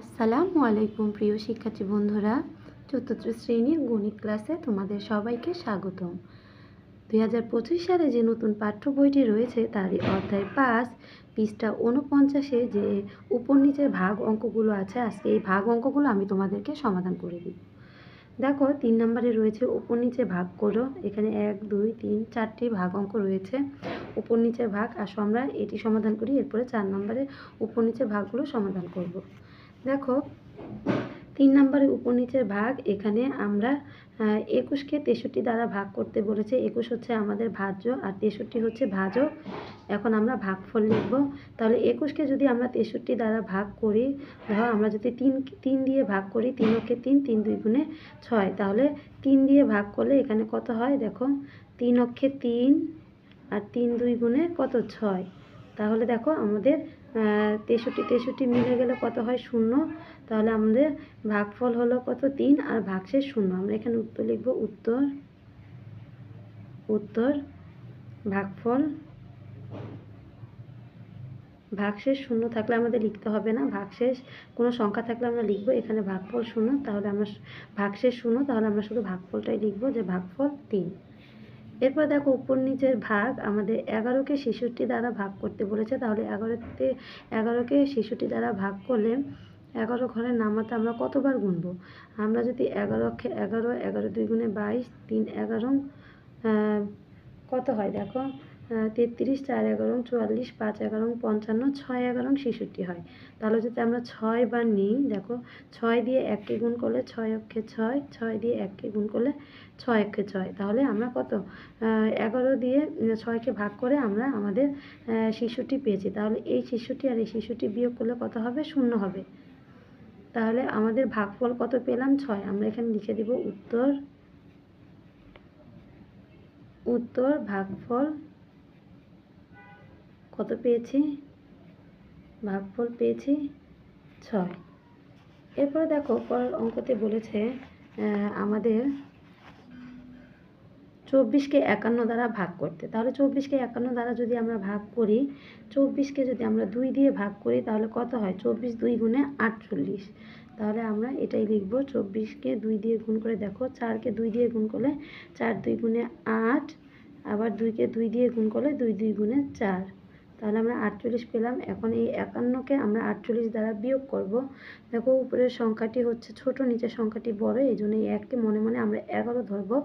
আসসালামু আলাইকুম, প্রিয় শিক্ষার্থী বন্ধুরা। চতুর্থ শ্রেণির গণিত ক্লাসে তোমাদের সবাইকে স্বাগতম। দুই হাজার পঁচিশ সালে যে নতুন পাঠ্য বইটি রয়েছে, তারই অধ্যায় পাঁচ, পৃষ্ঠা উনপঞ্চাশে যে উপর নিচের ভাগ অঙ্কগুলো আছে, আজকে এই ভাগ অঙ্কগুলো আমি তোমাদেরকে সমাধান করে দিব। দেখো, তিন নম্বরে রয়েছে উপর নিচে ভাগ করো। এখানে এক, দুই, তিন, চারটি ভাগ অঙ্ক রয়েছে। উপর নিচে ভাগ, আসো আমরা এটি সমাধান করি, এরপরে চার নম্বরে উপর নিচে ভাগগুলো সমাধান করব। দেখো, তিন নম্বরে উপর ভাগ, এখানে আমরা একুশকে তেষট্টি দ্বারা ভাগ করতে বলেছে। একুশ হচ্ছে আমাদের ভাজ্য আর তেষট্টি হচ্ছে ভাজক। এখন আমরা ভাগফল লিখব। তাহলে একুশকে যদি আমরা তেষট্টি দ্বারা ভাগ করি, ধরো আমরা যদি তিন তিন দিয়ে ভাগ করি, তিন অক্ষে তিন তিন দুই গুণে ছয়। তাহলে তিন দিয়ে ভাগ করলে এখানে কত হয়? দেখো, তিন অক্ষে তিন আর তিন দুই গুণে কত? ছয়। তাহলে দেখো আমাদের তেষট্টি তেষট্টি মিলে গেলে কত হয়? শূন্য। তাহলে আমাদের ভাগফল হলো কত? তিন। আর ভাগশেষ শূন্য। আমরা এখানে উত্তর লিখব উত্তর উত্তর, ভাগফল। ভাগশেষ শূন্য থাকলে আমাদের লিখতে হবে না। ভাগশেষ কোনো সংখ্যা থাকলে আমরা লিখব এখানে ভাগফল শূন্য। তাহলে আমরা ভাগশেষ শূন্য। তাহলে আমরা শুধু ভাগফলটাই লিখব যে ভাগফল তিন। এরপর দেখো উপর নিচের ভাগ আমাদের এগারোকে ছেষট্টি দ্বারা ভাগ করতে বলেছে। তাহলে এগারোতে, এগারোকে ছেষট্টি দ্বারা ভাগ করলে এগারো ঘরের নামাতে আমরা কতবার গুনব? আমরা যদি এগারো এগারো এগারো দুই গুণে বাইশ, তিন এগারো কত হয় দেখো? তেত্রিশ, চার এগারো, চুয়াল্লিশ, পাঁচ এগারো, পঞ্চান্ন, ছয় এগারো, ছেষট্টি হয়। তাহলে যদি আমরা ছয় বার নিই, দেখো, ছয় দিয়ে এককে গুণ করলে ছয় অক্ষে ছয় ছয় দিয়ে এককে গুণ করলে ছয় একে ছয়। তাহলে আমরা কত? এগারো দিয়ে ছয়কে ভাগ করে আমরা আমাদের শিশুটি পেয়েছি। তাহলে এই শিশুটি আর এই শিশুটি বিয়োগ করলে কত হবে? শূন্য হবে। তাহলে আমাদের ভাগফল কত পেলাম? ছয়। আমরা এখানে লিখে দিব উত্তর উত্তর ভাগফল কত পেয়েছি? ভাগফল পেয়েছি ছয়। এরপরে দেখো, পরের অঙ্কতে বলেছে আমাদের চব্বিশকে একান্ন দ্বারা ভাগ করতে। তাহলে চব্বিশকে একান্ন দ্বারা যদি আমরা ভাগ করি, চব্বিশকে যদি আমরা দুই দিয়ে ভাগ করি, তাহলে কত হয়? চব্বিশ দুই গুণে আটচল্লিশ। তাহলে আমরা এটাই লিখব, চব্বিশকে দুই দিয়ে গুণ করে দেখো, চারকে দুই দিয়ে গুণ করলে চার দুই গুণে আট, আবার দুইকে দুই দিয়ে গুণ করলে দুই দুই গুণে চার। তাহলে আমরা আটচল্লিশ পেলাম। এখন এই একান্নকে আমরা আটচল্লিশ দ্বারা বিয়োগ করব। দেখো, উপরের সংখ্যাটি হচ্ছে ছোট, নিচের সংখ্যাটি বড়, এই জন্য এই এককে মনে মনে আমরা এগারো ধরবো।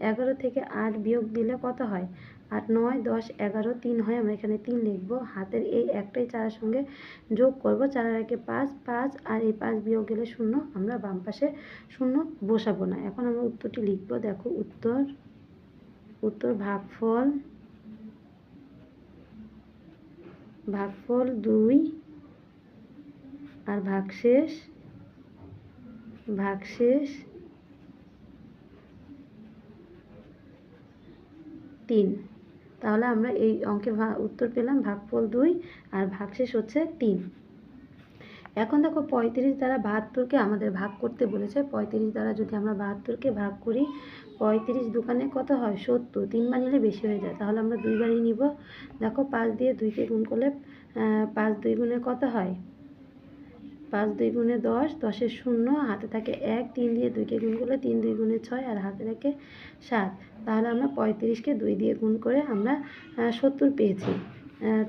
এগারো থেকে আট বিয়োগ দিলে কত হয়? আট, নয়, দশ, এগারো, তিন হয়। আমরা এখানে তিন লিখব। হাতের এই একটাই চারের সঙ্গে যোগ করব। চারের একে পাঁচ পাঁচ, আর এই পাঁচ বিয়োগ গেলে শূন্য। আমরা বাম পাশে শূন্য বসাবো না। এখন আমরা উত্তরটি লিখব। দেখো, উত্তর উত্তর ভাগফল ভাগফল দুই আর ভাগশেষ ভাগশেষ তিন। তাহলে আমরা এই অঙ্কের উত্তর পেলাম ভাগফল দুই আর ভাগশেষ হচ্ছে তিন। এখন দেখো পঁয়ত্রিশ দ্বারা বাহাত্তরকে আমাদের ভাগ করতে বলেছে। পঁয়ত্রিশ দ্বারা যদি আমরা বাহাত্তরকে ভাগ করি, পঁয়ত্রিশ দোকানে কত হয়? সত্তর। তিনবার নিলে বেশি হয়ে যায়। তাহলে আমরা দুইবারই নিব। দেখো পাঁচ দিয়ে দুইকে গুণ করলে পাঁচ দুই গুণে কত হয়? পাঁচ দুই গুণে দশ দশের শূন্য, হাতে থাকে এক। তিন দিয়ে দুইকে গুণ করলে তিন দুই গুণে ছয় আর হাতে থাকে সাত। তাহলে আমরা পঁয়ত্রিশকে দুই দিয়ে গুণ করে আমরা সত্তর পেয়েছি।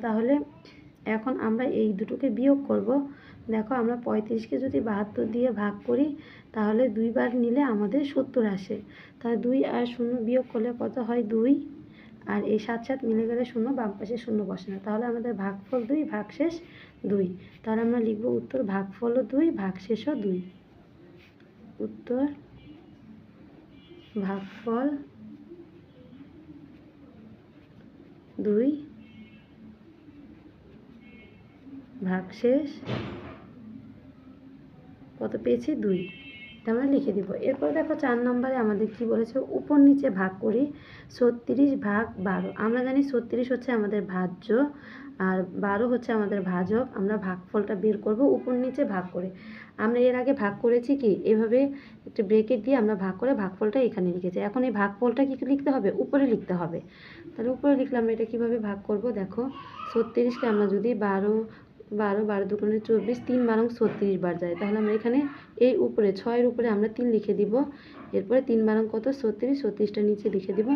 তাহলে এখন আমরা এই দুটোকে বিয়োগ করব। দেখো আমরা পঁয়ত্রিশকে যদি বাহাত্তর দিয়ে ভাগ করি, তাহলে দুইবার নিলে আমাদের সত্তর আসে। তাহলে দুই আর শূন্য বিয়োগ করলে কত হয়? দুই। আর এই সাত সাত মিলে গেলে শূন্য, বাম পাশে শূন্য বসে না। তাহলে আমাদের ভাগফল দুই, ভাগশেষ দুই। তাহলে আমরা লিখব উত্তর ভাগফলও দুই ভাগশেষও দুই। উত্তর ভাগফল দুই, ভাগশেষ কত পেয়েছি? দুই। এটা আমরা লিখে দিব। এরপর দেখো চার নম্বরে আমাদের কি বলেছে? উপর নিচে ভাগ করি, ছত্রিশ ভাগ বারো। আমরা জানি ছত্রিশ হচ্ছে আমাদের ভাজ্য আর বারো হচ্ছে আমাদের ভাজক। আমরা ভাগফলটা বের করব, উপর নিচে ভাগ করে। আমরা এর আগে ভাগ করেছি কি? এভাবে একটু ব্রেকেট দিয়ে আমরা ভাগ করে ভাগফলটা এখানে লিখেছি। এখন এই ভাগফলটা কি লিখতে হবে? উপরে লিখতে হবে। তাহলে উপরে লিখলাম এটা কীভাবে ভাগ করব? দেখো, ছত্রিশকে আমরা যদি বারো বারো বারো দুগুণে চব্বিশ, তিন বারং ছত্রিশ বার যায়। তাহলে আমরা এখানে এই উপরে, ছয়ের উপরে আমরা তিন লিখে দিব। এরপরে তিন বারং কত? ছত্রিশ, ছত্রিশটা নিচে লিখে দিব।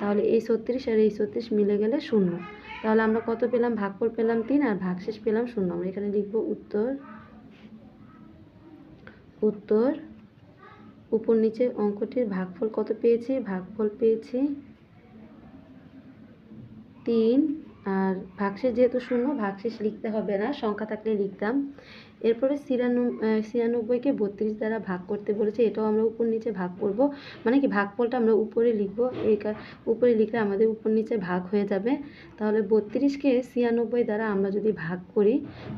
তাহলে এই ছত্রিশ আর এই ছত্রিশ মিলে গেলে শূন্য। তাহলে আমরা কত পেলাম? ভাগফল পেলাম তিন আর ভাগশেষ পেলাম শূন্য। আমরা এখানে লিখব উত্তর উত্তর, উপর নিচে অঙ্কটির ভাগফল কত পেয়েছি? ভাগফল পেয়েছি তিন আর ভাগশেষ যেহেতু শূন্য, ভাগশেষ লিখতে হবে না, সংখ্যা থাকলে লিখতাম। এরপরে ছিয়ানব্বই ছিয়ানব্বইকে বত্রিশ দ্বারা ভাগ করতে বলেছে, এটাও আমরা উপর নিচে ভাগ করব। মানে কি, ভাগফলটা আমরা উপরে লিখব, এই উপরে লিখলে আমাদের উপর নিচে ভাগ হয়ে যাবে। তাহলে বত্রিশকে ছিয়ানব্বই দ্বারা আমরা যদি ভাগ করি,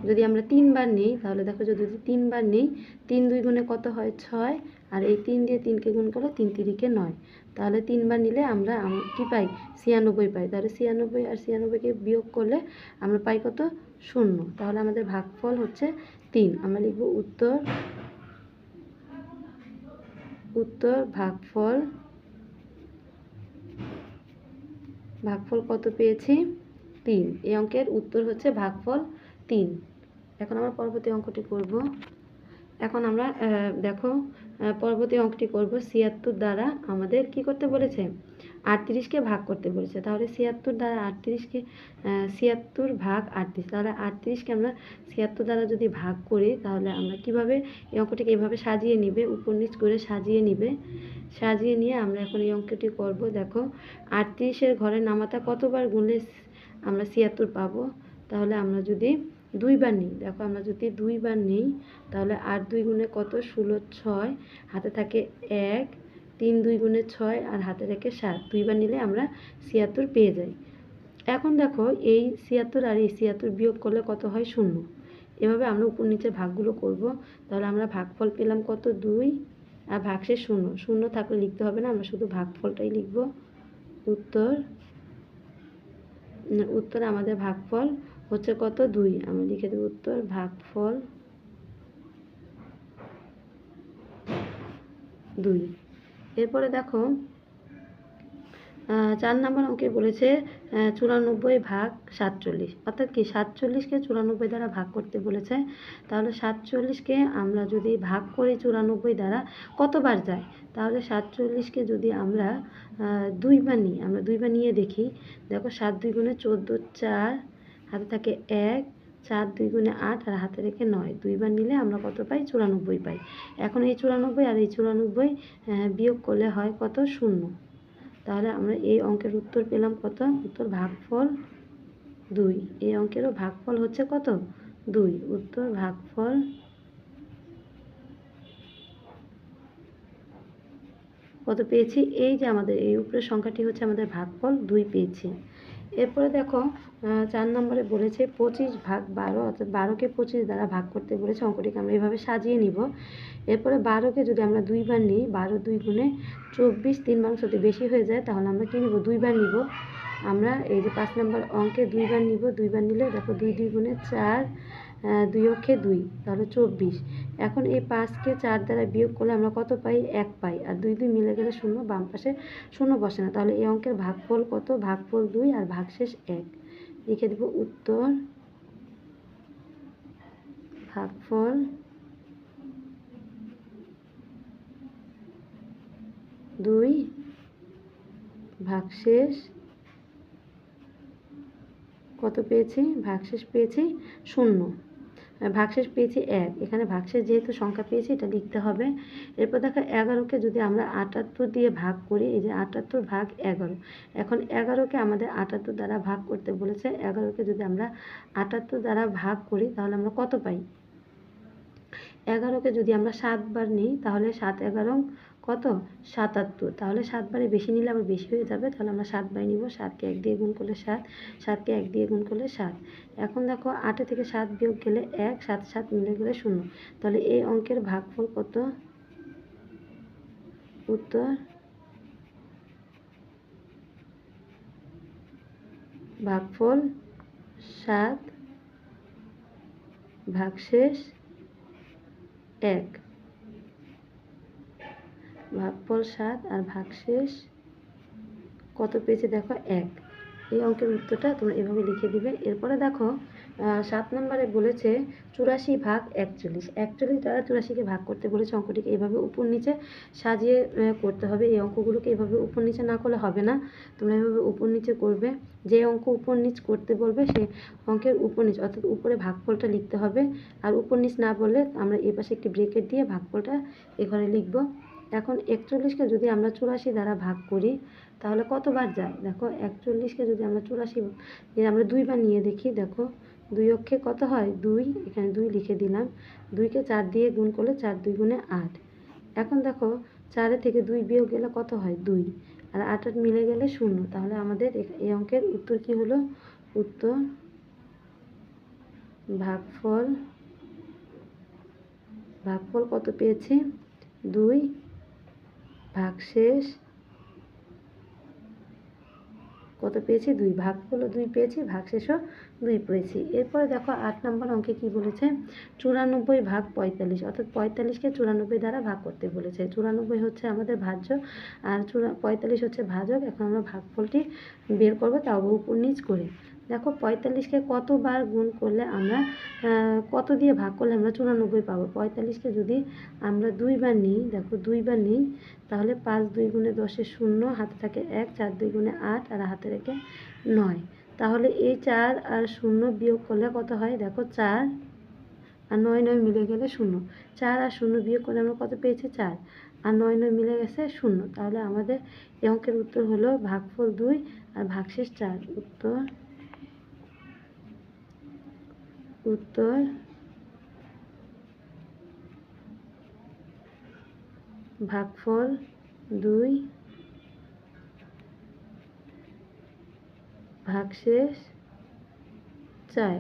যদি আমরা তিনবার নিই, তাহলে দেখো যদি তিনবার নিই, তিন দুই গুণে কত হয়? ছয়। আর এই তিন দিয়ে তিনকে গুণ করলে তিন তিরিকে নয়। তাহলে তিনবার নিলে আমরা আম- কি পাই? ছিয়ানব্বই পাই। তাহলে ছিয়ানব্বই আর ছিয়ানব্বইকে বিয়োগ করলে আমরা পাই কত? শূন্য। তাহলে আমাদের ভাগফল হচ্ছে তিন। আমরা লিখব উত্তর উত্তর ভাগফল ভাগফল কত পেয়েছি? তিন। এই অঙ্কের উত্তর হচ্ছে ভাগফল তিন। এখন আমরা পরবর্তী অঙ্কটি করব। এখন আমরা দেখো পরবর্তী অঙ্কটি করব। ছিয়াত্তর দ্বারা আমাদের কি করতে বলেছে? আটত্রিশকে ভাগ করতে বলেছে। তাহলে ছিয়াত্তর দ্বারা আটত্রিশকে ছিয়াত্তর ভাগ আটত্রিশ। তাহলে আটত্রিশকে আমরা ছিয়াত্তর দ্বারা যদি ভাগ করি, তাহলে আমরা কীভাবে এই অঙ্কটিকে এভাবে সাজিয়ে নিবে? উপর নিচ করে সাজিয়ে নিবে। সাজিয়ে নিয়ে আমরা এখন এই অঙ্কটি করব। দেখো, আটত্রিশের ঘরের নামাতা কতবার গুনলে আমরা ছিয়াত্তর পাবো? তাহলে আমরা যদি দুইবার নিই। দেখো আমরা যদি দুইবার নিই, তাহলে আট দুই গুণে কত? ষোলো, ছয়। হাতে থাকে এক, তিন দুই গুণে ছয় আর হাতে থাকে সাত। দুইবার নিলে আমরা ছিয়াত্তর পেয়ে যাই। এখন দেখো এই ছিয়াত্তর আর এই ছিয়াত্তর বিয়োগ করলে কত হয়? শূন্য। এভাবে আমরা উপর নিচে ভাগগুলো করব। তাহলে আমরা ভাগফল পেলাম কত? দুই। আর ভাগশেষ শূন্য। শূন্য থাকলে লিখতে হবে না, আমরা শুধু ভাগফলটাই লিখব। উত্তর উত্তর আমাদের ভাগফল হচ্ছে কত? দুই। আমি লিখে দেব উত্তর, ভাগফল দুই। এরপরে দেখো চার নম্বর অঙ্কে বলেছে চুরানব্বই ভাগ সাতচল্লিশ। অর্থাৎ কি সাতচল্লিশকে চুরানব্বই দ্বারা ভাগ করতে বলেছে। তাহলে সাতচল্লিশকে আমরা যদি ভাগ করি চুরানব্বই দ্বারা, কতবার যায়? তাহলে সাতচল্লিশকে যদি আমরা দুইবার নিই, আমরা দুইবার নিয়ে দেখি। দেখো সাত দুই গুণে চোদ্দ, চার হাতে থাকে এক, চার, দুই গুণে আট আর হাতে রেখে নয়। দুইবার নিলে আমরা কত পাই? চুরানব্বই পাই। এখন এই চুরানব্বই আর এই চুরানব্বই বিয়োগ করলে হয় কত? শূন্য। তাহলে আমরা এই অঙ্কের উত্তর পেলাম কত? উত্তর ভাগফল দুই। এই অঙ্কেরও ভাগফল হচ্ছে কত? দুই। উত্তর ভাগফল কত পেয়েছি? এই যে আমাদের, এই উপরের সংখ্যাটি হচ্ছে আমাদের ভাগফল দুই পেয়েছি। এরপরে দেখো চার নম্বরে বলেছে পঁচিশ ভাগ বারো, অর্থাৎ বারোকে পঁচিশ দ্বারা ভাগ করতে বলেছে, অঙ্কটিকে আমরা এইভাবে সাজিয়ে নিব। এরপরে বারোকে যদি আমরা দুইবার নিই, বারো দুই গুণে চব্বিশ, তিন মাংস যদি বেশি হয়ে যায়, তাহলে আমরা কী নিব? দুইবার নিব। আমরা এই যে পাঁচ নম্বর অঙ্কে দুইবার নিব, দুইবার নিলে দেখো দুই দুই গুণে চার দুই অক্ষে দুই, তাহলে চব্বিশ। এখন এই পাঁচকে চার দ্বারা বিয়োগ করলে আমরা কত পাই? এক পাই। আর দুই দুই মিলে গেলে শূন্য, বাম পাশে শূন্য বসে না। তাহলে এই অঙ্কের ভাগফল কত? ভাগফল দুই আর ভাগশেষ এক। লিখে দেব উত্তর। ভাগফল দুই, ভাগশেষ কত পেয়েছি? ভাগশেষ পেয়েছি শূন্য। ভাগশেষ পেয়েছি এক। এখানে ভাগশেষ যেহেতু সংখ্যা পেয়েছি, এটা লিখতে হবে। এরপর দেখো এগারোকে যদি আমরা আটাত্তর দিয়ে ভাগ করি, এই যে আটাত্তর ভাগ এগারো। এখন এগারোকে আমাদের আটাত্তর দ্বারা ভাগ করতে বলেছে। এগারোকে যদি আমরা আটাত্তর দ্বারা ভাগ করি, তাহলে আমরা কত পাই? এগারোকে যদি আমরা সাতবার নিই, তাহলে সাত এগারো কত? সাতাত্তর তাহলে সাতবারে বেশি নিলে আবার বেশি হয়ে যাবে। তাহলে আমরা সাতবার নিব। সাতকে এক দিয়ে গুণ করলে সাত। সাতকে এক দিয়ে গুণ করলে সাত। এখন দেখো আটে থেকে সাত বিয়োগ গেলে এক, সাত সাত মিলে গেলে শূন্য। তাহলে এই অঙ্কের ভাগফল কত? উত্তর? ভাগফল সাত, ভাগশেষ এক। ভাগফল সাত আর ভাগশেষ কত পেয়েছে দেখো এক। এই অঙ্কের উত্তরটা তোমরা এভাবে লিখে দিবে। এরপরে দেখো সাত নম্বরে বলেছে চুরাশি ভাগ একচল্লিশ। একচল্লিশ দ্বারা চুরাশিকে ভাগ করতে বলেছে অঙ্কটিকে এভাবে উপর নিচে সাজিয়ে করতে হবে। এই অঙ্কগুলোকে এভাবে উপর নিচে না করলে হবে না। তোমরা এভাবে উপর নিচে করবে। যে অঙ্ক উপর নিচ করতে বলবে, সে অঙ্কের উপর নিচ, অর্থাৎ উপরে ভাগফলটা লিখতে হবে। আর উপর নিচ না বললে আমরা এই পাশে একটি ব্রেকেট দিয়ে ভাগফলটা এখানে লিখব। এখন একচল্লিশকে যদি আমরা চুরাশি দ্বারা ভাগ করি, তাহলে কতবার যায়? দেখো একচল্লিশকে যদি আমরা চুরাশি আমরা দুইবার নিয়ে দেখি, দেখো, দুই অক্ষে কত হয়? দুই, এখানে দুই লিখে দিলাম। দুইকে চার দিয়ে গুণ করলে চার দুই গুণে আট। এখন দেখো, চারে থেকে দুই বিয়োগ গেলে কত হয়? দুই। আর আট আট মিলে গেলে শূন্য। তাহলে আমাদের এই অঙ্কের উত্তর কি হলো? উত্তর ভাগফল ভাগফল কত পেয়েছি? দুই ভাগশেষ কত পেয়েছি? দুই। ভাগফলও দুই পেয়েছি ভাগশেষও দুই পেয়েছি। এরপরে দেখো আট নম্বর অঙ্কে কি বলেছে? চুরানব্বই ভাগ পঁয়তাল্লিশ। অর্থাৎ পঁয়তাল্লিশকে চুরানব্বই দ্বারা ভাগ করতে বলেছে। চুরানব্বই হচ্ছে আমাদের ভাজ্য আর চুরা পঁয়তাল্লিশ হচ্ছে ভাজক। এখন আমরা ভাগফলটি বের করব তাও উপর নিচ করে। দেখো পঁয়তাল্লিশকে কতবার গুণ করলে আমরা কত দিয়ে ভাগ করলে আমরা চুরানব্বই পাবো? পঁয়তাল্লিশকে যদি আমরা দুইবার নিই, দেখো দুইবার নিই, তাহলে পাঁচ দুই গুণে দশে শূন্য, হাতে থাকে এক, চার দুই গুণে আট, আর হাতে রেখে নয়। তাহলে এই চার আর শূন্য বিয়োগ করলে কত হয়? দেখো চার আর নয় নয় মিলে গেলে শূন্য। চার আর শূন্য বিয়োগ করলে আমরা কত পেয়েছি? চার। আর নয় নয় মিলে গেছে শূন্য। তাহলে আমাদের এই অঙ্কের উত্তর হলো ভাগফল দুই আর ভাগশেষ চার। উত্তর উত্তর। ভাগফল দুই। ভাগশেষ চার।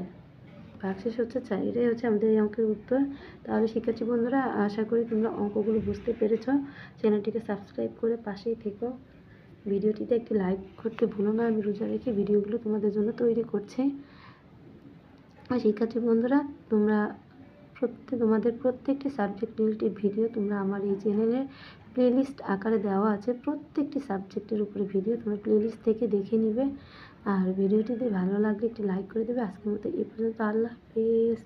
ভাগশেষ হচ্ছে চার, এটাই হচ্ছে আমাদের এই অঙ্কের উত্তর। তাহলে শিক্ষার্থী বন্ধুরা, আশা করি তোমরা অঙ্কগুলো বুঝতে পেরেছ। চ্যানেলটিকে সাবস্ক্রাইব করে পাশেই থেকো। ভিডিওটিতে একটি লাইক করতে ভুলো না। আমি রোজা রেখে ভিডিওগুলো তোমাদের জন্য তৈরি করছি। শিক্ষার্থী বন্ধুরা, তোমরা প্রত্যেক, তোমাদের প্রত্যেকটি সাবজেক্ট রিলেটেড ভিডিও তোমরা আমার এই চ্যানেলের প্লেলিস্ট আকারে দেওয়া আছে। প্রত্যেকটি সাবজেক্টের উপরে ভিডিও তোমরা প্লেলিস্ট থেকে দেখে নিবে। আর ভিডিওটি যদি ভালো লাগলে একটি লাইক করে দেবে। আজকের মতো এই পর্যন্ত। আল্লাহ হাফেজ।